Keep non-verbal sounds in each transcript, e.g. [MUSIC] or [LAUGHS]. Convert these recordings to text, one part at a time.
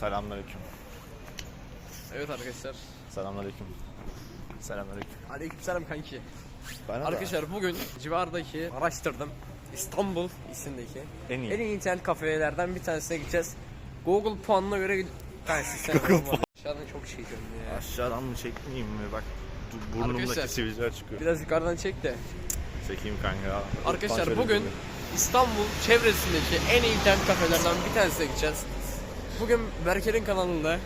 Selamünaleyküm. Evet arkadaşlar. Selamünaleyküm. Selamünaleyküm. Aleykümselam kanki. Bana da Arkadaşlar bugün civardaki araştırdım. İstanbul isimdeki en iyi. en iyi internet kafelerden bir tanesine gideceğiz. Google puanına göre sen Google olma. Aşağıdan çok şey çekiyorum ya. Aşağıdan mı çekmeyeyim mi? Bak burnumdaki sivilceler çıkıyor. Biraz yukarıdan çek de. Çekeyim kanka. Arkadaşlar bugün İstanbul çevresindeki en iyi internet kafelerden bir tanesine gideceğiz. Bugün Berker'in kanalında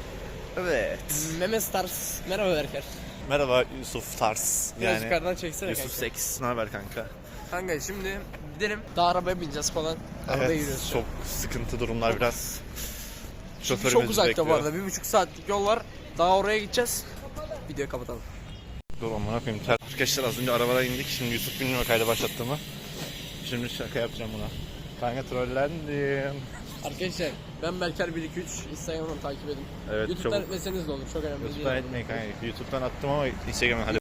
Evet. Mehmet Stars. Merhaba Berker. Merhaba Yusuf Tars. Biraz Yani yukarıdan çeksene Yusuf kanka. Seks. Ne haber kanka? Kanka şimdi gidelim. Daha arabaya bineceğiz falan. Arabaya yürüyoruz. şu an. Çok sıkıntı durumlar biraz. Şoförümüz çok uzakta bekliyor. bu arada. Bir buçuk saatlik yol var. Daha oraya gideceğiz. Videoyu kapatalım. Dur amına koyayım. Ter. Arkadaşlar az önce arabadan indik. Şimdi Yusuf bilmiyor kayda başlattığımı. Şimdi şaka yapacağım buna. Kanka trollendim. Arkadaşlar ben Berker 123 Instagram'dan takip edin. Evet YouTube'dan çok etmeseniz de olur. Çok önemli YouTube'dan değil. etmeyin kanka. YouTube'dan attım ama Instagram'dan hadi.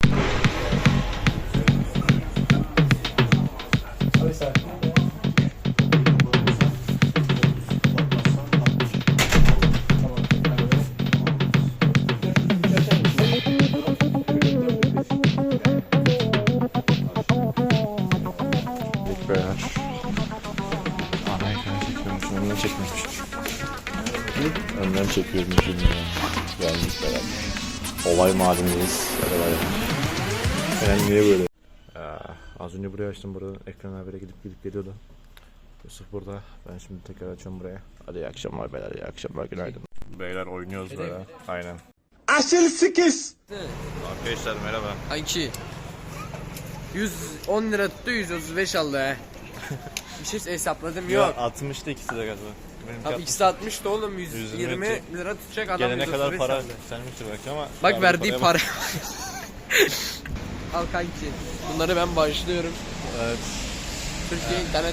Beyler. Ana ekranı çekiyormuş. Önden çekmemiş. Önden çekiyormuşum ya. Geldik beraber. Olay mahallindeyiz. Yani niye böyle? Aa, az önce buraya açtım. Burada ekran habere gidip gidip geliyordu. Yusuf burada. Ben şimdi tekrar açıyorum buraya. Hadi iyi akşamlar beyler. iyi akşamlar. Günaydın. Beyler oynuyoruz böyle. Aynen. Aşıl sikiz. Arkadaşlar merhaba. Kanki. 110 lira tuttu 135 aldı he. [LAUGHS] bir şey hesapladım yok. 60'ta ikisi de galiba. Benimki Abi 60. ikisi 60 da oğlum 120 120 lira tutacak adam Gelene kadar 135 para aldı. senmiştir belki ama. Bak Abi verdiği para. bak. [LAUGHS] Al kanki. Bunları ben bağışlıyorum. Evet. Türkiye internet